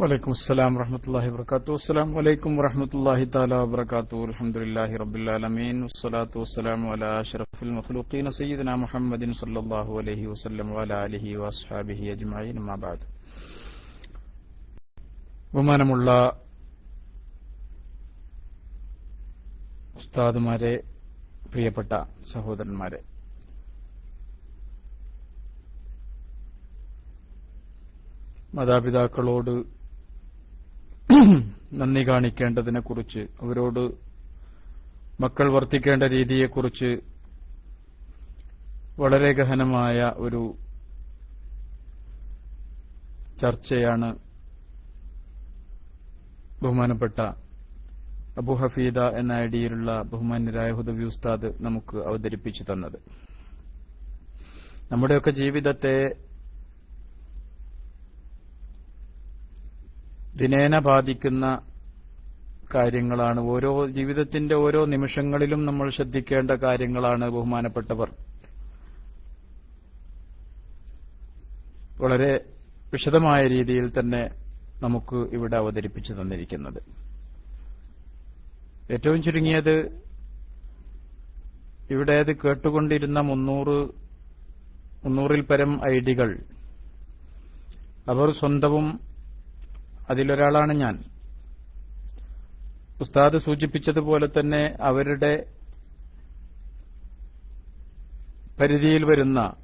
വലൈക്കും അസ്സലാം വറഹമത്തല്ലാഹി വബർക്കാത്തു അസ്സലാം വലൈക്കും വറഹമത്തല്ലാഹി തആല വബർക്കാത്തു അൽഹംദുലില്ലാഹി റബ്ബിൽ ആലമീൻ. വസ്സലാത്തു വസ്സലാമു അലാ അഷ്റഫിൽ മഖ്ലൂഖീൻ സയ്യിദിനാ മുഹമ്മദിൻ സല്ലല്ലാഹു അലൈഹി വസല്ലം വഅലാ ആലിഹി വഅസ്ഹാബിഹി അജ്മഈൻ. അമ്മാ ബഅദ് ബഹുമാനമുള്ള ഉസ്താദുമാരെ പ്രിയപ്പെട്ട സഹോദരന്മാരെ. മാതാപിതാക്കളോട് നന്ദി കാണിക്കേണ്ടതിനെ കുറിച്ച് അവരോട് മക്കൾ വർത്തിക്കേണ്ട രീതിയെക്കുറിച്ച് വളരെ ഗഹനമായ ഒരു ചർച്ചയാണ് ബഹുമാനപ്പെട്ട അബു ഹഫീദ എന്ന ഐഡിയിലുള്ള ബഹുമാന്യരായ ഹുദവി ഉസ്താദ് നമുക്ക് അവതരിപ്പിച്ചു തന്നത്. നമ്മുടെയൊക്കെ ജീവിതത്തെ ദിനേന ബാധിക്കുന്ന കാര്യങ്ങളാണ്. ഓരോ ജീവിതത്തിന്റെ ഓരോ നിമിഷങ്ങളിലും നമ്മൾ ശ്രദ്ധിക്കേണ്ട കാര്യങ്ങളാണ് ബഹുമാനപ്പെട്ടവർ. വളരെ വിശദമായ രീതിയിൽ തന്നെ നമുക്ക് ഇവിടെ അവതരിപ്പിച്ചു തന്നിരിക്കുന്നത്. ഏറ്റവും ചുരുങ്ങിയത് ഇവിടെ അത് കേട്ടുകൊണ്ടിരുന്ന മുന്നൂറ് മുന്നൂറിൽ പരം ഐഡികൾ അവർ സ്വന്തവും അതിലൊരാളാണ് ഞാൻ. ഉസ്താദ് സൂചിപ്പിച്ചതുപോലെ തന്നെ അവരുടെ പരിധിയിൽ വരുന്ന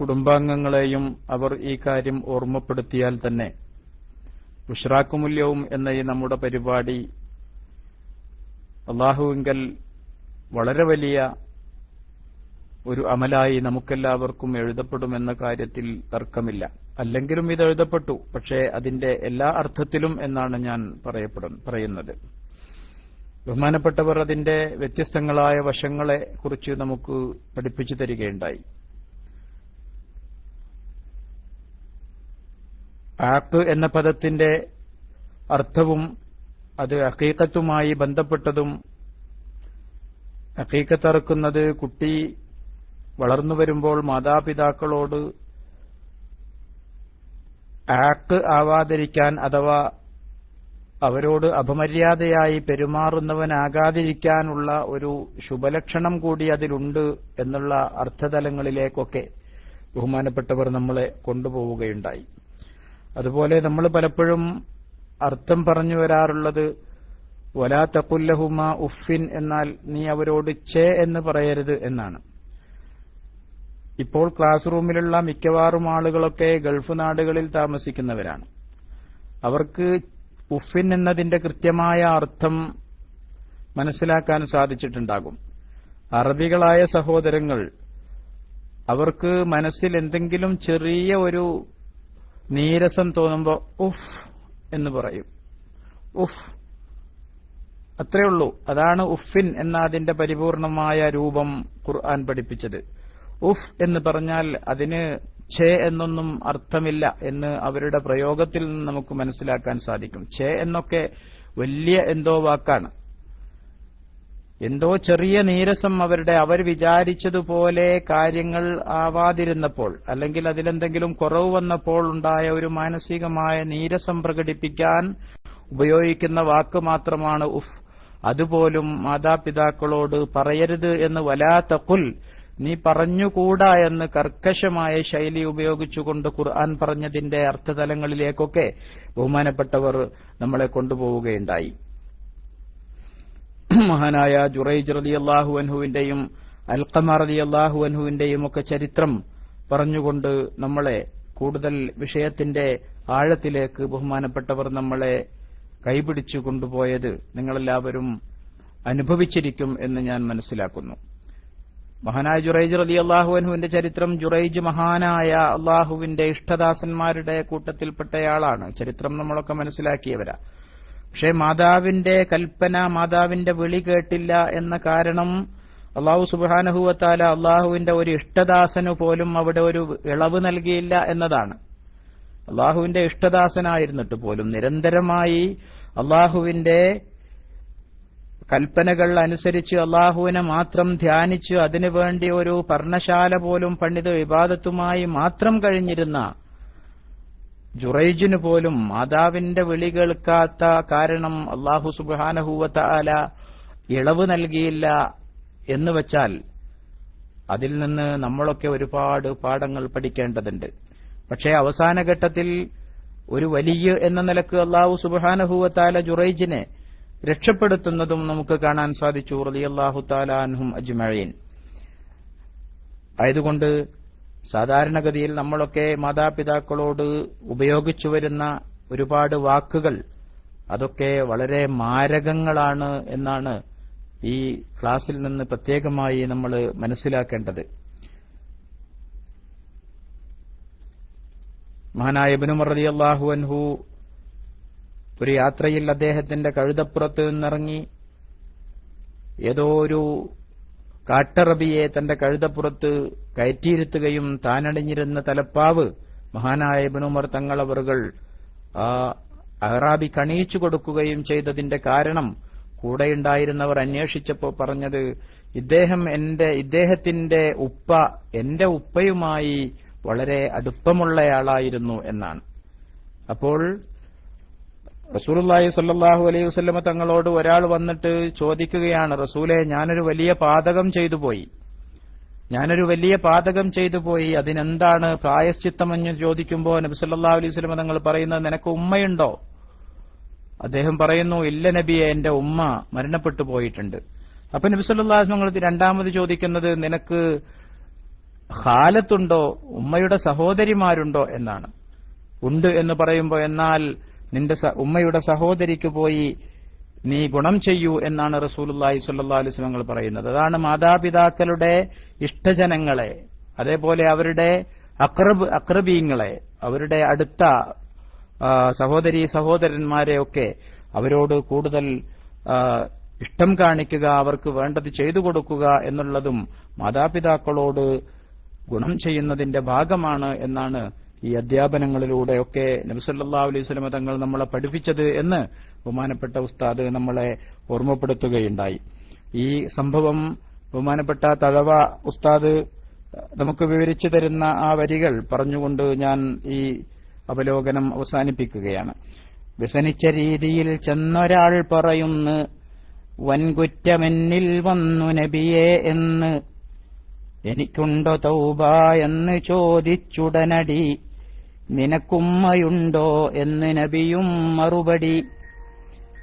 കുടുംബാംഗങ്ങളെയും അവർ ഈ കാര്യം ഓർമ്മപ്പെടുത്തിയാൽ തന്നെ ഉഷ്രാക്കുമൂല്യവും എന്ന ഈ നമ്മുടെ പരിപാടി അള്ളാഹുവിങ്കൽ വളരെ വലിയ ഒരു അമലായി നമുക്കെല്ലാവർക്കും എഴുതപ്പെടുമെന്ന കാര്യത്തിൽ തർക്കമില്ല. അല്ലെങ്കിലും ഇത് എഴുതപ്പെട്ടു. പക്ഷേ അതിന്റെ എല്ലാ അർത്ഥത്തിലും എന്നാണ് ഞാൻ പറയുന്നത്. ബഹുമാനപ്പെട്ടവർ അതിന്റെ വ്യത്യസ്തങ്ങളായ വശങ്ങളെ കുറിച്ച് നമുക്ക് പഠിപ്പിച്ചു തരികയുണ്ടായി. ആക്ക് എന്ന പദത്തിന്റെ അർത്ഥവും അത് അക്കീക്കത്തുമായി ബന്ധപ്പെട്ടതും അക്കീക്കത്തറക്കുന്നത് കുട്ടി വളർന്നു വരുമ്പോൾ മാതാപിതാക്കളോട് ആക്ക് ആവാതിരിക്കാൻ അഥവാ അവരോട് അപമര്യാദയായി പെരുമാറുന്നവനാകാതിരിക്കാനുള്ള ഒരു ശുഭലക്ഷണം കൂടി അതിലുണ്ട് എന്നുള്ള അർത്ഥതലങ്ങളിലേക്കൊക്കെ ബഹുമാനപ്പെട്ടവർ നമ്മളെ കൊണ്ടുപോവുകയുണ്ടായി. അതുപോലെ നമ്മൾ പലപ്പോഴും അർത്ഥം പറഞ്ഞു വരാറുള്ളത് വലാ തക്കുല്ലഹുമ ഉഫിൻ എന്നാൽ നീ അവരോട് ചേ എന്ന് പറയരുത് എന്നാണ്. ഇപ്പോൾ ക്ലാസ് റൂമിലുള്ള മിക്കവാറും ആളുകളൊക്കെ ഗൾഫ് നാടുകളിൽ താമസിക്കുന്നവരാണ്. അവർക്ക് ഉഫിൻ എന്നതിന്റെ കൃത്യമായ അർത്ഥം മനസ്സിലാക്കാൻ സാധിച്ചിട്ടുണ്ടാകും. അറബികളായ സഹോദരങ്ങൾ അവർക്ക് മനസ്സിൽ എന്തെങ്കിലും ചെറിയ ഒരു നീരസം തോന്നുമ്പോൾ ഉഫ് എന്ന് പറയും. ഉഫ്. അത്രയുള്ളൂ അതാണ് ഉഫിൻ എന്ന അതിന്റെ പരിപൂർണമായ രൂപം ഖുർആൻ പഠിപ്പിച്ചത്. ഉഫ് എന്ന് പറഞ്ഞാൽ അതിന് ഛേ എന്നൊന്നും അർത്ഥമില്ല എന്ന് അവരുടെ പ്രയോഗത്തിൽ നിന്ന് നമുക്ക് മനസ്സിലാക്കാൻ സാധിക്കും. ഛേ എന്നൊക്കെ വലിയ എന്തോ വാക്കാണ്. എന്തോ ചെറിയ നീരസം അവരുടെ അവർ വിചാരിച്ചതുപോലെ കാര്യങ്ങൾ ആവാതിരുന്നപ്പോൾ അല്ലെങ്കിൽ അതിലെന്തെങ്കിലും കുറവ് വന്നപ്പോൾ ഉണ്ടായ ഒരു മാനസികമായ നീരസം പ്രകടിപ്പിക്കാൻ ഉപയോഗിക്കുന്ന വാക്ക് മാത്രമാണ് ഉഫ്. അതുപോലും മാതാപിതാക്കളോട് പറയരുത് എന്ന് വലാ തക്കുൽ നീ പറഞ്ഞുകൂടാ എന്ന് കർക്കശമായ ശൈലി ഉപയോഗിച്ചുകൊണ്ട് ഖുർആൻ പറഞ്ഞതിന്റെ അർത്ഥതലങ്ങളിലേക്കൊക്കെ ബഹുമാനപ്പെട്ടവർ നമ്മളെ കൊണ്ടുപോവുകയുണ്ടായി. മഹാനായ ജുറൈജ് റലി അള്ളാഹു അൻഹുവിന്റെയും അൽക്കമ റലി അള്ളാഹു അൻഹുവിന്റെയും ഒക്കെ ചരിത്രം പറഞ്ഞുകൊണ്ട് നമ്മളെ കൂടുതൽ വിഷയത്തിന്റെ ആഴത്തിലേക്ക് ബഹുമാനപ്പെട്ടവർ നമ്മളെ കൈപിടിച്ചു കൊണ്ടുപോയത് നിങ്ങളെല്ലാവരും അനുഭവിച്ചിരിക്കും എന്ന് ഞാൻ മനസ്സിലാക്കുന്നു. മഹാനായ ജുറൈജ് റലി അള്ളാഹുവിന്റെ ചരിത്രം ജുറൈജ് മഹാനായ അള്ളാഹുവിന്റെ ഇഷ്ടദാസന്മാരുടെ കൂട്ടത്തിൽപ്പെട്ടയാളാണ്. ചരിത്രം നമ്മളൊക്കെ മനസ്സിലാക്കിയവരാ. പക്ഷേ മാതാവിന്റെ കൽപ്പന മാതാവിന്റെ വിളി കേട്ടില്ല എന്ന കാരണം അള്ളാഹു സുബാനഹുവത്താല അള്ളാഹുവിന്റെ ഒരു ഇഷ്ടദാസനു പോലും അവിടെ ഒരു ഇളവ് നൽകിയില്ല എന്നതാണ്. അള്ളാഹുവിന്റെ ഇഷ്ടദാസനായിരുന്നിട്ട് പോലും നിരന്തരമായി അള്ളാഹുവിന്റെ കൽപ്പനകൾ അനുസരിച്ച് അള്ളാഹുവിനെ മാത്രം ധ്യാനിച്ച് അതിനുവേണ്ടി ഒരു പർണശാല പോലും പണ്ഡിത വിവാദത്തുമായി മാത്രം കഴിഞ്ഞിരുന്ന ജുറൈജിന് പോലും മാതാവിന്റെ വിളി കേൾക്കാത്ത കാരണം അള്ളാഹു സുബാനഹൂവത്ത ആല ഇളവ് നൽകിയില്ല എന്ന് വെച്ചാൽ അതിൽ നിന്ന് നമ്മളൊക്കെ ഒരുപാട് പാഠങ്ങൾ പഠിക്കേണ്ടതുണ്ട്. പക്ഷേ അവസാന ഘട്ടത്തിൽ ഒരു വലിയ എന്ന നിലയ്ക്ക് അള്ളാഹു സുബാനഹൂവത്താല ജുറൈജിനെ രക്ഷപ്പെടുത്തുന്നതും നമുക്ക് കാണാൻ സാധിച്ചു. റളിയല്ലാഹു താലാൻഹും അജ്മഴീൻ ആയതുകൊണ്ട് സാധാരണഗതിയിൽ നമ്മളൊക്കെ മാതാപിതാക്കളോട് ഉപയോഗിച്ചു വരുന്ന ഒരുപാട് വാക്കുകൾ അതൊക്കെ വളരെ മാരകങ്ങളാണ് എന്നാണ് ഈ ക്ലാസിൽ നിന്ന് പ്രത്യേകമായി നമ്മൾ മനസ്സിലാക്കേണ്ടത്. മഹാനായ ഇബ്നു റളിയല്ലാഹു അൻഹു ഒരു യാത്രയിൽ അദ്ദേഹത്തിന്റെ കഴുതപ്പുറത്ത് നിന്നിറങ്ങി ഏതോ ഒരു കാട്ടറബിയെ തന്റെ കഴുതപ്പുറത്ത് കയറ്റിയിരുത്തുകയും താനണിഞ്ഞിരുന്ന തലപ്പാവ് മഹാനായ ബനുമർ തങ്ങളവറുകൾ ആ അഹ്റാബി കണിയിച്ചു കൊടുക്കുകയും ചെയ്തതിന്റെ കാരണം കൂടെയുണ്ടായിരുന്നവർ അന്വേഷിച്ചപ്പോൾ പറഞ്ഞത് ഇദ്ദേഹം എന്റെ ഇദ്ദേഹത്തിന്റെ ഉപ്പ എന്റെ ഉപ്പയുമായി വളരെ അടുപ്പമുള്ളയാളായിരുന്നു എന്നാണ്. അപ്പോൾ റസൂലുള്ളാഹി സല്ലാഹു അലൈഹി വസല്ലമ തങ്ങളോട് ഒരാൾ വന്നിട്ട് ചോദിക്കുകയാണ് റസൂലെ ഞാനൊരു വലിയ പാതകം ചെയ്തു പോയി. ഞാനൊരു വലിയ പാതകം ചെയ്തു പോയി. അതിനെന്താണ് പ്രായശ്ചിത്തമെന്ന് ചോദിക്കുമ്പോൾ നബി സല്ലാഹു അലൈഹി വസ്ലമ തങ്ങൾ പറയുന്നത് നിനക്ക് ഉമ്മയുണ്ടോ? അദ്ദേഹം പറയുന്നു ഇല്ല നബിയെ എന്റെ ഉമ്മ മരണപ്പെട്ടു പോയിട്ടുണ്ട്. അപ്പൊ നബി സല്ലാഹു തങ്ങൾ രണ്ടാമത് ചോദിക്കുന്നത് നിനക്ക് ഖാലത്തുണ്ടോ? ഉമ്മയുടെ സഹോദരിമാരുണ്ടോ? എന്നാണ്. ഉണ്ട് എന്ന് പറയുമ്പോൾ എന്നാൽ നിന്റെ ഉമ്മയുടെ സഹോദരിക്ക് പോയി നീ ഗുണം ചെയ്യൂ എന്നാണ് സ്വല്ലല്ലാഹു അലൈഹി വസല്ലം പറയുന്നത്. അതാണ് മാതാപിതാക്കളുടെ ഇഷ്ടജനങ്ങളെ അതേപോലെ അവരുടെ അക്രബ് അക്രബീങ്ങളെ അവരുടെ അടുത്ത സഹോദരി സഹോദരന്മാരെ ഒക്കെ അവരോട് കൂടുതൽ ഇഷ്ടം കാണിക്കുക അവർക്ക് വേണ്ടത് ചെയ്തു കൊടുക്കുക എന്നുള്ളതും മാതാപിതാക്കളോട് ഗുണം ചെയ്യുന്നതിന്റെ ഭാഗമാണ് എന്നാണ് ഈ അധ്യാപനങ്ങളിലൂടെയൊക്കെ നബിസല്ലാ അലൈഹി സ്വലമ തങ്ങൾ നമ്മളെ പഠിപ്പിച്ചത് എന്ന് ബഹുമാനപ്പെട്ട ഉസ്താദ് നമ്മളെ ഓർമ്മപ്പെടുത്തുകയുണ്ടായി. ഈ സംഭവം ബഹുമാനപ്പെട്ട തഴവ ഉസ്താദ് നമുക്ക് വിവരിച്ചു തരുന്ന ആ വരികൾ പറഞ്ഞുകൊണ്ട് ഞാൻ ഈ അവലോകനം അവസാനിപ്പിക്കുകയാണ്. വ്യസനിച്ച രീതിയിൽ ചെന്നൊരാൾ പറയുന്നു വൻകുറ്റമെന്നിൽ വന്നു നബിയെ എന്ന്. എനിക്കുണ്ടോ തൗബ എന്ന് ചോദിച്ചുടനടി. നിനക്കുമ്മയുണ്ടോ എന്ന് നബിയും മറുപടി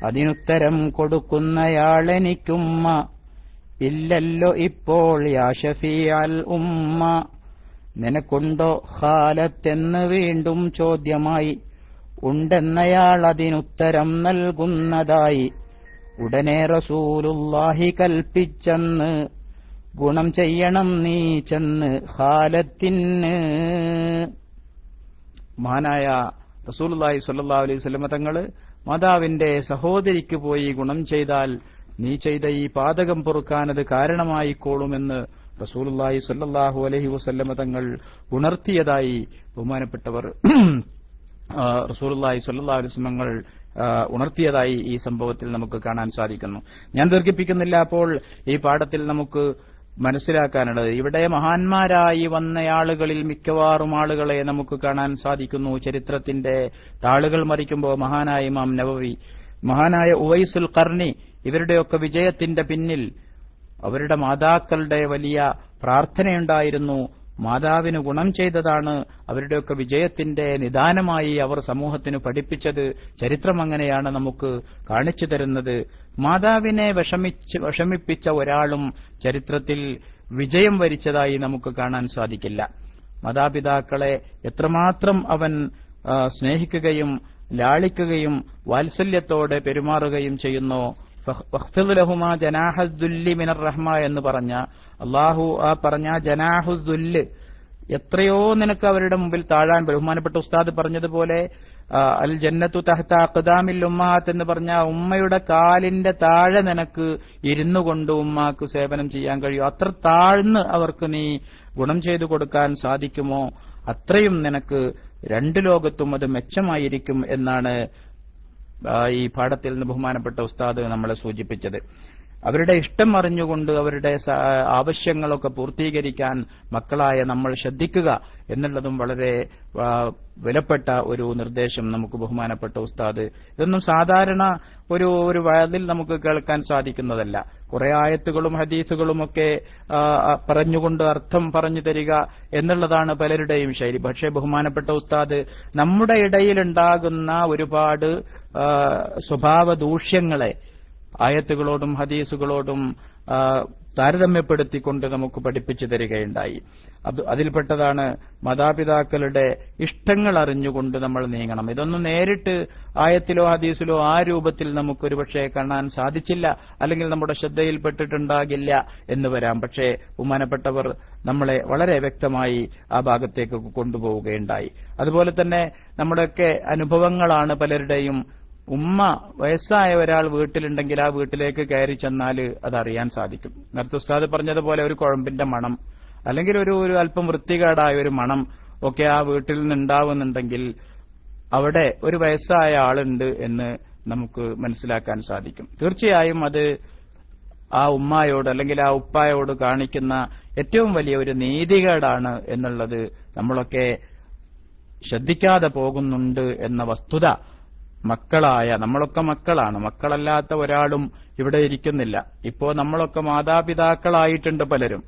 അതിനുത്തരം കൊടുക്കുന്നയാളെനിക്കുമ്മ. ഇല്ലല്ലോ ഇപ്പോൾ യാഷഫിയാൽ ഉമ്മ. നിനക്കുണ്ടോ ഖാലത്തെന്ന് വീണ്ടും ചോദ്യമായി. ഉണ്ടെന്നയാൾ അതിനുത്തരം നൽകുന്നതായി. ഉടനെ റസൂലുല്ലാഹി കൽപ്പിച്ചെന്ന്. ഗുണം ചെയ്യണം നീ ചെന്ന് ഖാലത്തിന്. മഹാനായ റസൂലുല്ലാഹി സല്ലാ അലൈഹി വസല്ലമ തങ്ങൾ മാതാവിന്റെ സഹോദരിക്ക് പോയി ഗുണം ചെയ്താൽ നീ ചെയ്ത ഈ പാതകം പൊറുക്കാനത് കാരണമായിക്കോളുമെന്ന് റസൂലുല്ലാഹി സ്വല്ലല്ലാഹു അലഹി വസല്ലമ തങ്ങൾ ഉണർത്തിയതായി ബഹുമാനപ്പെട്ടവർ റസൂലുല്ലാഹി അലൈഹി വസല്ലമങ്ങൾ ഉണർത്തിയതായി ഈ സംഭവത്തിൽ നമുക്ക് കാണാൻ സാധിക്കുന്നു. ഞാൻ ദീർഘിപ്പിക്കുന്നില്ല അപ്പോൾ ഈ പാഠത്തിൽ നമുക്ക് മനസ്സിലാക്കാനുള്ളത്. ഇവിടെ മഹാന്മാരായി വന്ന ആളുകളിൽ മിക്കവാറും ആളുകളെ നമുക്ക് കാണാൻ സാധിക്കുന്നു. ചരിത്രത്തിന്റെ താളുകൾ മറിക്കുമ്പോൾ മഹാനായ ഇമാം നവവി മഹാനായ ഉവൈസുൽ കർണി ഇവരുടെയൊക്കെ വിജയത്തിന്റെ പിന്നിൽ അവരുടെ മാതാക്കളുടെ വലിയ പ്രാർത്ഥനയുണ്ടായിരുന്നു. മാതാവിന് ഗുണം ചെയ്തതാണ് അവരുടെയൊക്കെ വിജയത്തിന്റെ നിദാനമായി അവർ സമൂഹത്തിന് പഠിപ്പിച്ചത്. ചരിത്രം അങ്ങനെയാണ് നമുക്ക് കാണിച്ചു തരുന്നത്. മാതാവിനെ വിഷമിപ്പിച്ച ഒരാളും ചരിത്രത്തിൽ വിജയം വരിച്ചതായി നമുക്ക് കാണാൻ സാധിക്കില്ല. മാതാപിതാക്കളെ എത്രമാത്രം അവൻ സ്നേഹിക്കുകയും ലാളിക്കുകയും വാത്സല്യത്തോടെ പെരുമാറുകയും ചെയ്യുന്നു മിനർ റഹ്മ എന്ന് പറഞ്ഞ അള്ളാഹു ആ പറഞ്ഞ ജനാഹുദ്ദുല്ല് എത്രയോ നിനക്ക് അവരുടെ മുമ്പിൽ താഴാൻ ബഹുമാനപ്പെട്ട ഉസ്താദ് പറഞ്ഞതുപോലെ അൽ ജന്നത്തു തഹത്ത അഖദാമിൽ ഉമ്മാത്ത് എന്ന് പറഞ്ഞ ഉമ്മയുടെ കാലിന്റെ താഴെ നിനക്ക് ഇരുന്നു കൊണ്ട് ഉമ്മാക്ക് സേവനം ചെയ്യാൻ കഴിയും. അത്ര താഴ്ന്ന് അവർക്ക് നീ ഗുണം ചെയ്തു കൊടുക്കാൻ സാധിക്കുമോ? അത്രയും നിനക്ക് രണ്ടു ലോകത്തും അത് മെച്ചമായിരിക്കും എന്നാണ് ഈ പാഠത്തിൽ നിന്ന് ബഹുമാനപ്പെട്ട ഉസ്താദ് നമ്മളെ സൂചിപ്പിച്ചത്. അവരുടെ ഇഷ്ടം അറിഞ്ഞുകൊണ്ട് അവരുടെ ആവശ്യങ്ങളൊക്കെ പൂർത്തീകരിക്കാൻ മക്കളായ നമ്മൾ ശ്രദ്ധിക്കുക എന്നുള്ളതും വളരെ വിലപ്പെട്ട ഒരു നിർദ്ദേശം നമുക്ക് ബഹുമാനപ്പെട്ട ഉസ്താദ്. ഇതൊന്നും സാധാരണ ഒരു ഒരു വയതിൽ നമുക്ക് കേൾക്കാൻ സാധിക്കുന്നതല്ല. കുറെ ആയത്തുകളും ഹദീസുകളും ഒക്കെ പറഞ്ഞുകൊണ്ട് അർത്ഥം പറഞ്ഞു തരിക എന്നുള്ളതാണ് പലരുടെയും ശൈലി. പക്ഷേ ബഹുമാനപ്പെട്ട ഉസ്താദ് നമ്മുടെ ഇടയിലുണ്ടാകുന്ന ഒരുപാട് സ്വഭാവ ദൂഷ്യങ്ങളെ ആയത്തുകളോടും ഹദീസുകളോടും താരതമ്യപ്പെടുത്തിക്കൊണ്ട് നമുക്ക് പഠിപ്പിച്ചു തരികയുണ്ടായി. അത് അതിൽപ്പെട്ടതാണ് മാതാപിതാക്കളുടെ ഇഷ്ടങ്ങൾ അറിഞ്ഞുകൊണ്ട് നമ്മൾ നീങ്ങണം. ഇതൊന്നും നേരിട്ട് ആയത്തിലോ ഹദീസിലോ ആ രൂപത്തിൽ നമുക്കൊരു പക്ഷേ കാണാൻ സാധിച്ചില്ല അല്ലെങ്കിൽ നമ്മുടെ ശ്രദ്ധയിൽപ്പെട്ടിട്ടുണ്ടാകില്ല എന്ന് വരാം. പക്ഷേ ബഹുമാനപ്പെട്ടവർ നമ്മളെ വളരെ വ്യക്തമായി ആ ഭാഗത്തേക്ക് കൊണ്ടുപോവുകയുണ്ടായി. അതുപോലെ തന്നെ നമ്മുടെയൊക്കെ അനുഭവങ്ങളാണ് പലരുടെയും ഉമ്മ വയസ്സായ ഒരാൾ വീട്ടിലുണ്ടെങ്കിൽ ആ വീട്ടിലേക്ക് കയറി ചെന്നാൽ അത് അറിയാൻ സാധിക്കും. നേരത്തെ ഉസ്താദ് പറഞ്ഞതുപോലെ ഒരു കുഴമ്പിന്റെ മണം അല്ലെങ്കിൽ ഒരു ഒരു അല്പം വൃത്തികേടായ ഒരു മണം ഒക്കെ ആ വീട്ടിൽ നിന്നുണ്ടാവുന്നുണ്ടെങ്കിൽ അവിടെ ഒരു വയസ്സായ ആളുണ്ട് എന്ന് നമുക്ക് മനസ്സിലാക്കാൻ സാധിക്കും. തീർച്ചയായും അത് ആ ഉമ്മായോട് അല്ലെങ്കിൽ ആ ഉപ്പായോട് കാണിക്കുന്ന ഏറ്റവും വലിയ ഒരു നീതികേടാണ് എന്നുള്ളത് നമ്മളൊക്കെ ശ്രദ്ധിക്കാതെ പോകുന്നുണ്ട് എന്ന വസ്തുത മക്കളായ നമ്മളൊക്കെ മക്കളാണ്. മക്കളല്ലാത്ത ഒരാളും ഇവിടെ ഇരിക്കുന്നില്ല. ഇപ്പോ നമ്മളൊക്കെ മാതാപിതാക്കളായിട്ടുണ്ട് പലരും.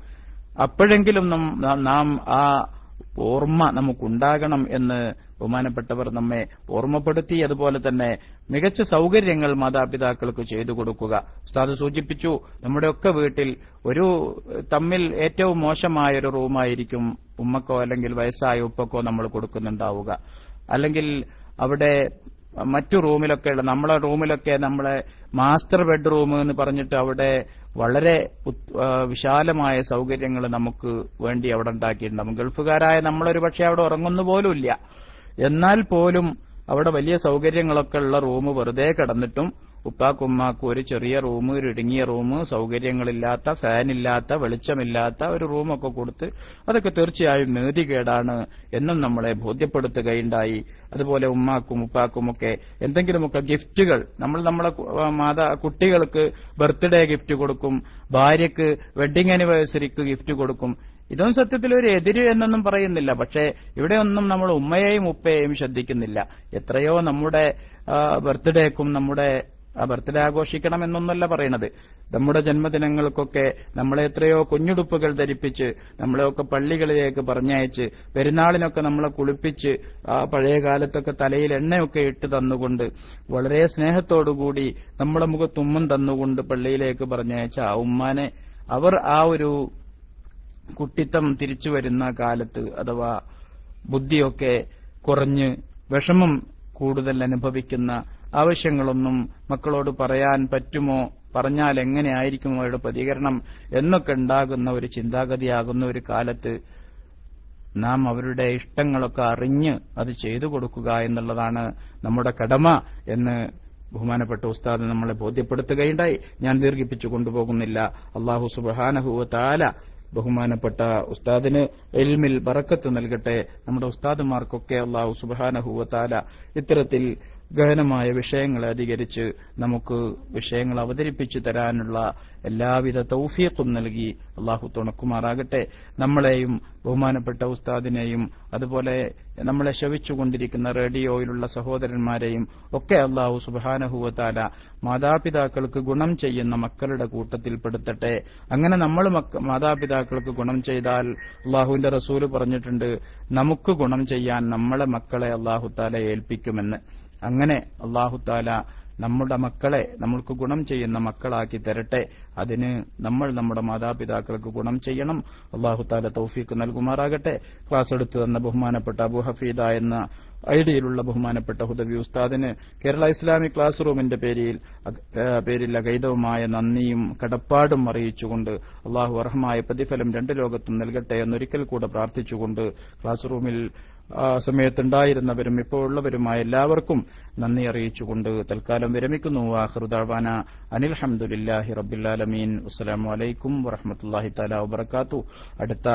അപ്പോഴെങ്കിലും നം- ആ ഓർമ്മ നമുക്കുണ്ടാകണം എന്ന് ബഹുമാനപ്പെട്ടവർ നമ്മെ ഓർമ്മപ്പെടുത്തി അതുപോലെ തന്നെ മികച്ച സൗകര്യങ്ങൾ മാതാപിതാക്കൾക്ക് ചെയ്തു കൊടുക്കുക. ഉസ്താദ് സൂചിപ്പിച്ചു നമ്മുടെയൊക്കെ വീട്ടിൽ ഒരു തമ്മിൽ ഏറ്റവും മോശമായ ഒരു റൂമായിരിക്കും ഉമ്മക്കോ അല്ലെങ്കിൽ വയസ്സായ ഉപ്പക്കോ നമ്മൾ കൊടുക്കുന്നുണ്ടാവുക. അല്ലെങ്കിൽ അവിടെ മറ്റു റൂമിലൊക്കെ ഉള്ള നമ്മളെ റൂമിലൊക്കെ നമ്മളെ മാസ്റ്റർ ബെഡ്റൂം എന്ന് പറഞ്ഞിട്ട് അവിടെ വളരെ വിശാലമായ സൗകര്യങ്ങൾ നമുക്ക് വേണ്ടി അവിടെ ഉണ്ടാക്കിയിട്ടുണ്ട്. ഗൾഫുകാരായ നമ്മളൊരു പക്ഷേ അവിടെ ഉറങ്ങുന്നു പോലുമില്ല എന്നാൽ പോലും അവിടെ വലിയ സൗകര്യങ്ങളൊക്കെ ഉള്ള റൂം വെറുതെ കിടന്നിട്ടും ഉപ്പാക്കുമ്മാക്കും ഒരു ചെറിയ റൂം ഒരു ഇടുങ്ങിയ റൂം സൗകര്യങ്ങളില്ലാത്ത ഫാനില്ലാത്ത വെളിച്ചമില്ലാത്ത ഒരു റൂമൊക്കെ കൊടുത്ത് അതൊക്കെ തീർച്ചയായും നീതികേടാണ് എന്നും നമ്മളെ ബോധ്യപ്പെടുത്തുകയുണ്ടായി. അതുപോലെ ഉമ്മാക്കും ഉപ്പാക്കും ഒക്കെ എന്തെങ്കിലുമൊക്കെ ഗിഫ്റ്റുകൾ നമ്മൾ നമ്മളെ മാതാ കുട്ടികൾക്ക് ബർത്ത്ഡേ ഗിഫ്റ്റ് കൊടുക്കും ഭാര്യക്ക് വെഡിങ് ആനിവേഴ്സറിക്ക് ഗിഫ്റ്റ് കൊടുക്കും. ഇതൊന്നും സത്യത്തിൽ ഒരു എതിര് എന്നൊന്നും പറയുന്നില്ല. പക്ഷേ ഇവിടെ ഒന്നും നമ്മൾ ഉമ്മയെയും ഉപ്പയെയും ശ്രദ്ധിക്കുന്നില്ല. എത്രയോ നമ്മുടെ ബർത്ത്ഡേക്കും നമ്മുടെ ആ ബർത്ത്ഡേ ആഘോഷിക്കണം എന്നൊന്നല്ല പറയണത്. നമ്മുടെ ജന്മദിനങ്ങൾക്കൊക്കെ നമ്മളെ എത്രയോ കുഞ്ഞുടുപ്പുകൾ ധരിപ്പിച്ച് നമ്മളെയൊക്കെ പള്ളികളിലേക്ക് പറഞ്ഞയച്ച് പെരുന്നാളിനൊക്കെ നമ്മളെ കുളിപ്പിച്ച് ആ പഴയ കാലത്തൊക്കെ തലയിൽ എണ്ണയൊക്കെ ഇട്ട് തന്നുകൊണ്ട് വളരെ സ്നേഹത്തോടുകൂടി നമ്മളെ മുഖത്തുമ്മും തന്നുകൊണ്ട് പള്ളിയിലേക്ക് പറഞ്ഞയച്ച ആ ഉമ്മാനെ അവർ ആ ഒരു കുട്ടിത്തം തിരിച്ചു വരുന്ന കാലത്ത് അഥവാ ബുദ്ധിയൊക്കെ കുറഞ്ഞ് വിഷമം കൂടുതൽ അനുഭവിക്കുന്ന ആവശ്യങ്ങളൊന്നും മക്കളോട് പറയാൻ പറ്റുമോ? പറഞ്ഞാൽ എങ്ങനെയായിരിക്കും അവരുടെ പ്രതികരണം? എന്നൊക്കെ ഉണ്ടാകുന്ന ഒരു ചിന്താഗതിയാകുന്ന ഒരു കാലത്ത് നാം അവരുടെ ഇഷ്ടങ്ങളൊക്കെ അറിഞ്ഞ് അത് ചെയ്തു കൊടുക്കുക എന്നുള്ളതാണ് നമ്മുടെ കടമ എന്ന് ബഹുമാനപ്പെട്ട ഉസ്താദ് നമ്മളെ ബോധ്യപ്പെടുത്തുകയുണ്ടായി. ഞാൻ ദീർഘിപ്പിച്ചു കൊണ്ടുപോകുന്നില്ല. അള്ളാഹു സുബാനഹുവ താല ബഹുമാനപ്പെട്ട ഉസ്താദിന് എൽമിൽ ബറക്കത്ത് നൽകട്ടെ. നമ്മുടെ ഉസ്താദുമാർക്കൊക്കെ അള്ളാഹു സുബാനഹുവ താല ഇത്തരത്തിൽ ഗഹനമായ വിഷയങ്ങളെ അധികരിച്ച് നമുക്ക് വിഷയങ്ങൾ അവതരിപ്പിച്ചു തരാനുള്ള എല്ലാവിധ തൗഫീഖും നൽകി. അള്ളാഹു തുണക്കുമാറാകട്ടെ. നമ്മളെയും ബഹുമാനപ്പെട്ട ഉസ്താദിനെയും അതുപോലെ നമ്മളെ ശവിച്ചുകൊണ്ടിരിക്കുന്ന റേഡിയോയിലുള്ള സഹോദരന്മാരെയും ഒക്കെ അള്ളാഹു സുബാനഹുവത്താല മാതാപിതാക്കൾക്ക് ഗുണം ചെയ്യുന്ന മക്കളുടെ കൂട്ടത്തിൽപ്പെടുത്തട്ടെ അങ്ങനെ നമ്മൾ മാതാപിതാക്കൾക്ക് ഗുണം ചെയ്താൽ അള്ളാഹുവിന്റെ റസൂൽ പറഞ്ഞിട്ടുണ്ട് നമുക്ക് ഗുണം ചെയ്യാൻ നമ്മളെ മക്കളെ അള്ളാഹു താല ഏൽപ്പിക്കുമെന്ന്. അങ്ങനെ അള്ളാഹു താല നമ്മുടെ മക്കളെ നമ്മൾക്ക് ഗുണം ചെയ്യുന്ന മക്കളാക്കി തരട്ടെ. അതിന് നമ്മൾ നമ്മുടെ മാതാപിതാക്കൾക്ക് ഗുണം ചെയ്യണം. അള്ളാഹു താല തൗഫീക്ക് നൽകുമാറാകട്ടെ. ക്ലാസ് എടുത്തു തന്ന ബഹുമാനപ്പെട്ട അബു ഹഫീദ എന്ന ഐഡിയയിലുള്ള ബഹുമാനപ്പെട്ട ഹുദവി ഉസ്താദിന് കേരള ഇസ്ലാമിക് ക്ലാസ് റൂമിന്റെ പേരിൽ പേരിൽ അഗൈതവുമായ നന്ദിയും കടപ്പാടും അറിയിച്ചുകൊണ്ട് അള്ളാഹു അർഹമായ പ്രതിഫലം രണ്ട് ലോകത്തും നൽകട്ടെ എന്നൊരിക്കൽ കൂടെ പ്രാർത്ഥിച്ചുകൊണ്ട് ക്ലാസ് റൂമിൽ സമയത്തുണ്ടായിരുന്നവരും ഇപ്പോൾ ഉള്ളവരുമായ എല്ലാവർക്കും നന്ദി അറിയിച്ചുകൊണ്ട് തൽക്കാലം വിരമിക്കുന്നു. ആഹൃദാവാന അനിൽ ഹംദുലില്ലാഹി റബ്ബില്ലാലമീൻ അസ്സലാമു അലൈക്കും വറഹമത്തല്ലാഹി താല വബർക്കാത്തു അടുത്ത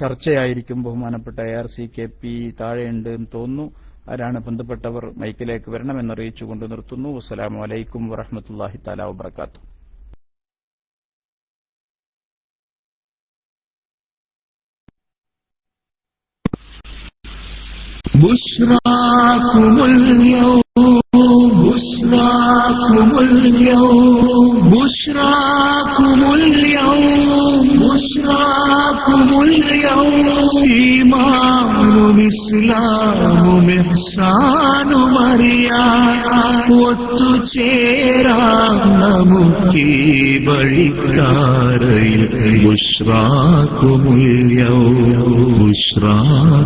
ചർച്ചയായിരിക്കും ബഹുമാനപ്പെട്ട A R C K P താഴെയുണ്ട് എന്ന് തോന്നുന്നു. ആരാണ് ബന്ധപ്പെട്ടവർ മൈക്കിലേക്ക് വരണമെന്നറിയിച്ചുകൊണ്ട് നിർത്തുന്നു. അസ്സലാമു അലൈക്കും വറഹമത്തല്ലാഹി താല വബർക്കാത്തു بشراكم اليوم بشراكم اليوم بشراكم اليوم. بشراكم اليوم إيمان إسلام إحسان مريم ഒത്തുചേരാം നമുക്ക് വഴിത്താരയിൽ ബുഷ്രാക്കുമുല്യൗ ബുഷ്രാക്കുമുല്യൗ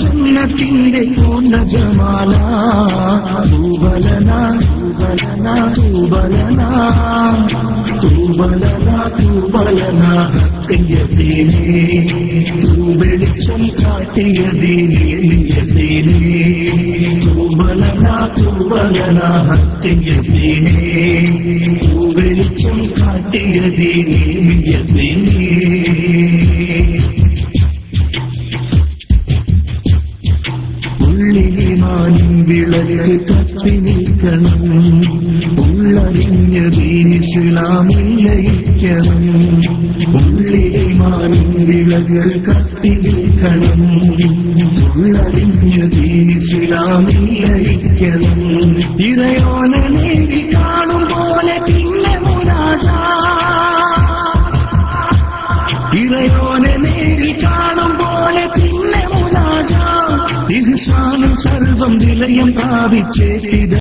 ജന്നത്തിന്റെ പൂർണ ജമാല തൂബലന തൂബലന തൂബലന തൂബലന തൂവലന ഹത്തിയതീനേ തൂവെളിച്ചം കാട്ടിയതീനേ തൂവലന തൂവലന തൂവെളിച്ചം വെളിച്ചം കാട്ടിയതീനേ ഉള്ളിമാനും വിളക്ക് കത്തി നിൽക്കണം. ഉള്ളറിഞ്ഞ ദീനിസ്ലാമിൽ ഉള്ളിലെ മാനും വിളക്ക് കത്തി നിൽക്കണം. ഉള്ളറിഞ്ഞ ദീനിസ്ലാമിൽ ലയിക്കണം ഇറയോനെ നേടി കാണും പോലെ പിന്നെ മുരാജ ഇറയോനെ என்றாலும் சர்வம் நிலையம் தாவி சேர்த்திட